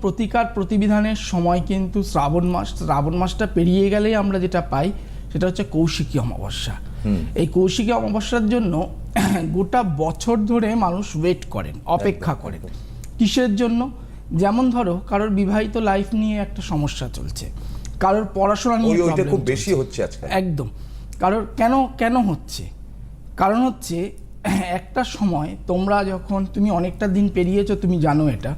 প্রতিকার প্রতিবিধানের সময় কিন্তু শ্রাবণ মাস শ্রাবণ মাসটা পেরিয়ে গেলেই আমরা যেটা পাই সেটা হচ্ছে কৌশিকী অমাবস্যা। এই কৌশিকী অমাবস্যার জন্য গোটা বছর ধরে মানুষ ওয়েট করেন অপেক্ষা করেন। কিসের জন্য? যেমন ধরো কারোর বিবাহিত লাইফ নিয়ে একটা সমস্যা চলছে। কারোর পড়াশোনা নিয়ে খুব বেশি হচ্ছে একদম। কারোর কেন কেন হচ্ছে? কারণ হচ্ছে একটা সময় তোমরা যখন তুমি অনেকটা দিন পেরিয়েছো তুমি জানো এটা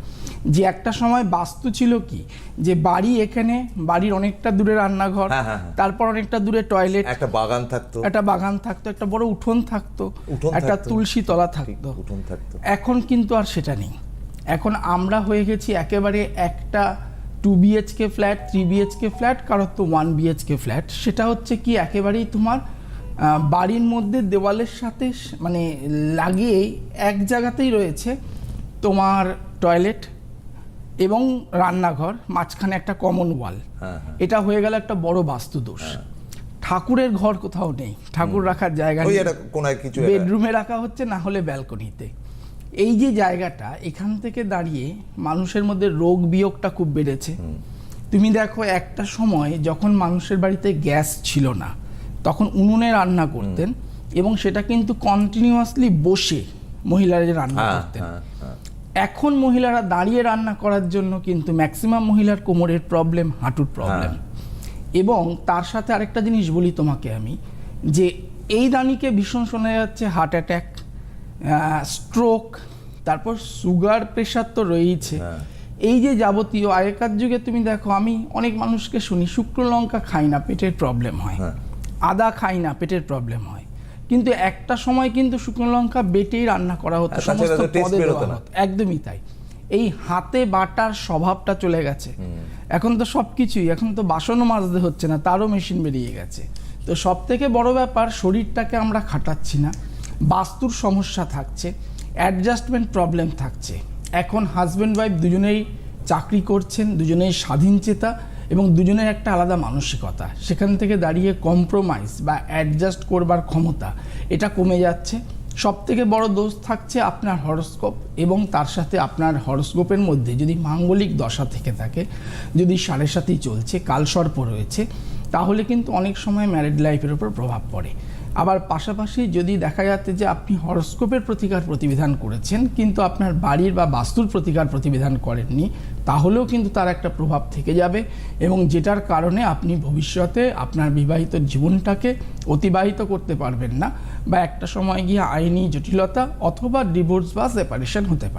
যে একটা সময় বাস্তু ছিল কি? যে বাড়ি এখানে বাড়ির অনেকটা দূরে রান্নাঘর হ্যাঁ, হ্যাঁ, হ্যাঁ। তারপর অনেকটা দূরে টয়লেট একটা বাগান থাকতো। একটা বাগান থাকতো একটা বড় উঠোন থাকতো একটা তুলসী তলা থাকতো। উঠোন থাকতো। এখন কিন্তু আর সেটা নেই। এখন আমরা হয়ে গেছি একেবারে একটা two BHK flat three BHK flat কারোর তো ওয়ান বিএচকে ফ্ল্যাট সেটা হচ্ছে কি একেবারেই তোমার বাড়ির মধ্যে দেওয়ালের সাথে মানে লাগিয়েই এক জায়গাতেই রয়েছে তোমার টয়লেট এবং রান্নাঘর মাঝখানে একটা কমন ওয়াল হ্যাঁ, হ্যাঁ। এটা হয়ে গেল একটা বড় বাস্তু দোষ ঠাকুরের ঘর কোথাও নেই। ঠাকুর রাখার জায়গা কিছু বেডরুমে রাখা হচ্ছে না হলে ব্যালকনিতে। এই যে জায়গাটা এখান থেকে দাঁড়িয়ে মানুষের মধ্যে রোগ বিয়োগটা খুব বেড়েছে। তুমি দেখো একটা সময় যখন মানুষের বাড়িতে গ্যাস ছিল না তখন উনুনে রান্না করতেন এবং সেটা কিন্তু কন্টিনিউয়াসলি বসে মহিলারা রান্না হ্যাঁ, করতেন। হ্যাঁ, হ্যাঁ। এখন মহিলারা দাঁড়িয়ে রান্না করার জন্য কিন্তু ম্যাক্সিমাম মহিলার কোমরের প্রবলেম হাঁটুর প্রবলেম এবং তার সাথে আরেকটা জিনিস বলি তোমাকে আমি যে এই দানিকে ভীষণ শোনা যাচ্ছে হার্ট অ্যাটাক স্ট্রোক তারপর সুগার প্রেশার তো রয়েইছে। হ্যাঁ। এই যে যাবতীয় আগেকার যুগে তুমি দেখো আমি অনেক মানুষকে শুনি শুকনো লঙ্কা খাই না পেটের প্রবলেম হয়। হ্যাঁ। আদা খাই না পেটের প্রবলেম হয়। কিন্তু একটা সময় কিন্তু শুকনো লঙ্কা বেটেই রান্না করা হতো হ্যাঁ, সমস্ত পদে দেওয়া হতো একদমই তাই। এই হাতে বাটার স্বভাবটা চলে গেছে। এখন তো সব কিছুই এখন তো বাসনও মাজতে হচ্ছে না তারও মেশিন বেরিয়ে গেছে। তো সব থেকে বড় ব্যাপার শরীরটাকে আমরা খাটাচ্ছি না। বাস্তুর সমস্যা থাকছে অ্যাডজাস্টমেন্ট প্রবলেম থাকছে। এখন হাজব্যান্ড ওয়াইফ দুজনেই চাকরি করছেন দুজনেই স্বাধীন চেতা এবং দুজনের একটা আলাদা মানসিকতা। সেখান থেকে দাঁড়িয়ে কম্প্রোমাইজ বা অ্যাডজাস্ট করবার ক্ষমতা, এটা কমে যাচ্ছে। সব থেকে বড় দোষ থাকছে আপনার হরস্কোপ এবং তার সাথে আপনার হরস্কোপের মধ্যে যদি মাঙ্গলিক দশা থেকে থাকে, যদি সাড়ে সাথেই চলছে, কালসর্প রয়েছে, তাহলে কিন্তু অনেক সময় ম্যারিড লাইফের উপর প্রভাব পড়ে। আবার পাশাপাশি যদি দেখা যাচ্ছে যে আপনি হরস্কোপের প্রতিকার প্রতিবিধান করেছেন, কিন্তু আপনার বাড়ির বা বাস্তুর প্রতিকার প্রতিবিধান করেননি, তাহলেও কিন্তু তার একটা প্রভাব থেকে যাবে এবং যেটার কারণে আপনি ভবিষ্যতে আপনার বিবাহিত জীবনটাকে অতিবাহিত করতে পারবেন না বা একটা সময় গিয়ে আইনি জটিলতা অথবা ডিভোর্স বা সেপারেশন হতে পারে।